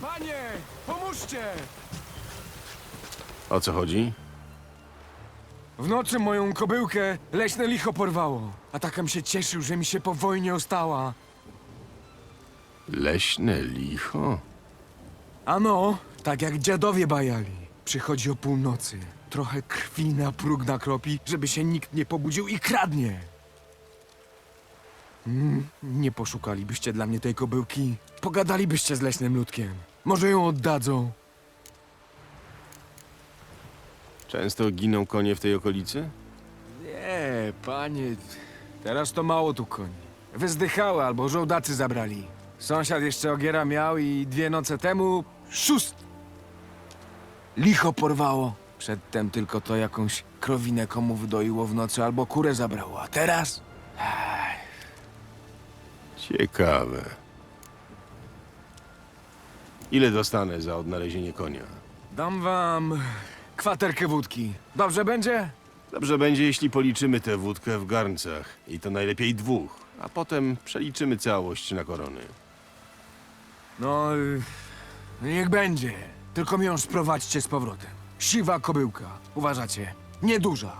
Panie, pomóżcie! O co chodzi? W nocy moją kobyłkę leśne licho porwało. A takam się cieszył, że mi się po wojnie ostała. Leśne licho? Ano, tak jak dziadowie bajali. Przychodzi o północy. Trochę krwi na próg nakropi, żeby się nikt nie pobudził i kradnie. Mm, nie poszukalibyście dla mnie tej kobyłki. Pogadalibyście z leśnym ludkiem. Może ją oddadzą. Często giną konie w tej okolicy? Nie, panie, teraz to mało tu koni. Wyzdychały albo żołdacy zabrali. Sąsiad jeszcze ogiera miał i dwie noce temu szóst. Licho porwało. Przedtem tylko to jakąś krowinę komu wydoiło w nocy albo kurę zabrało, a teraz? Ciekawe. Ile dostanę za odnalezienie konia? Dam wam kwaterkę wódki. Dobrze będzie? Dobrze będzie, jeśli policzymy tę wódkę w garncach. I to najlepiej dwóch. A potem przeliczymy całość na korony. No, y, niech będzie. Tylko mi ją sprowadźcie z powrotem. Siwa kobyłka, uważacie? Nieduża.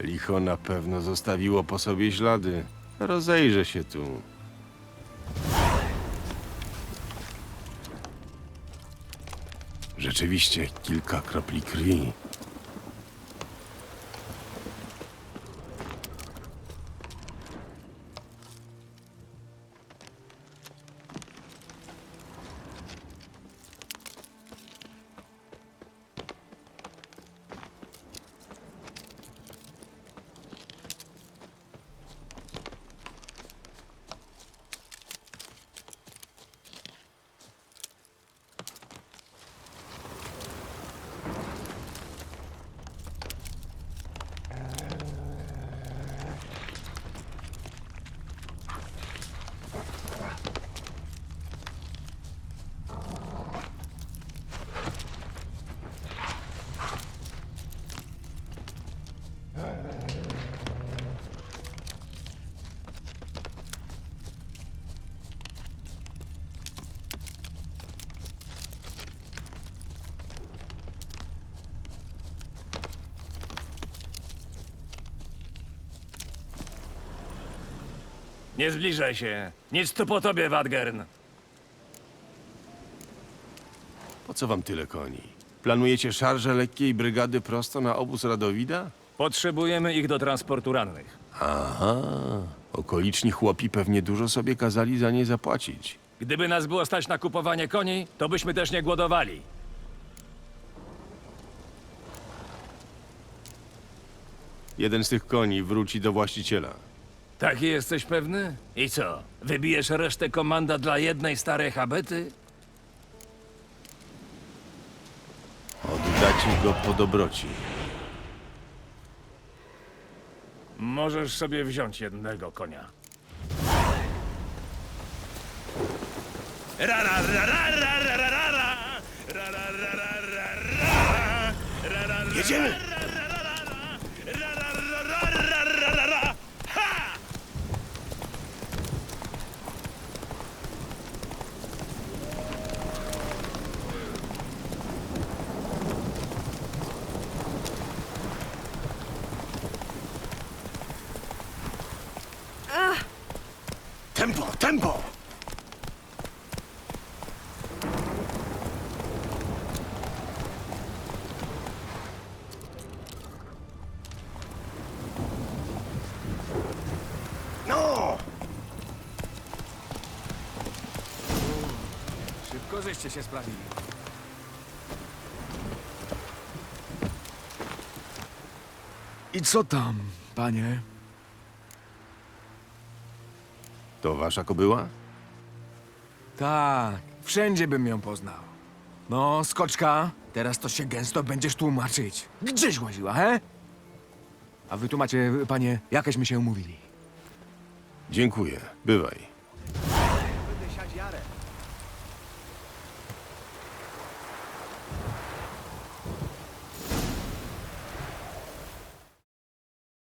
Licho na pewno zostawiło po sobie ślady. Rozejrzę się tu. Rzeczywiście kilka kropli krwi. Nie zbliżaj się. Nic tu po tobie, Wadgern. Po co wam tyle koni? Planujecie szarże lekkiej brygady prosto na obóz Radowida? Potrzebujemy ich do transportu rannych. Aha, okoliczni chłopi pewnie dużo sobie kazali za nie zapłacić. Gdyby nas było stać na kupowanie koni, to byśmy też nie głodowali. Jeden z tych koni wróci do właściciela. Taki jesteś pewny? I co? Wybijesz resztę komanda dla jednej starej habety? Oddacie go po dobroci. Możesz sobie wziąć jednego konia. Ra, Tempo, tempo! No! Szybko żeście się sprawili. I co tam, panie? To wasza kobyła? Tak, wszędzie bym ją poznał. No, skoczka, teraz to się gęsto będziesz tłumaczyć. Gdzieś łaziła, he? A wy tu macie, panie, jakeśmy się umówili. Dziękuję. Bywaj.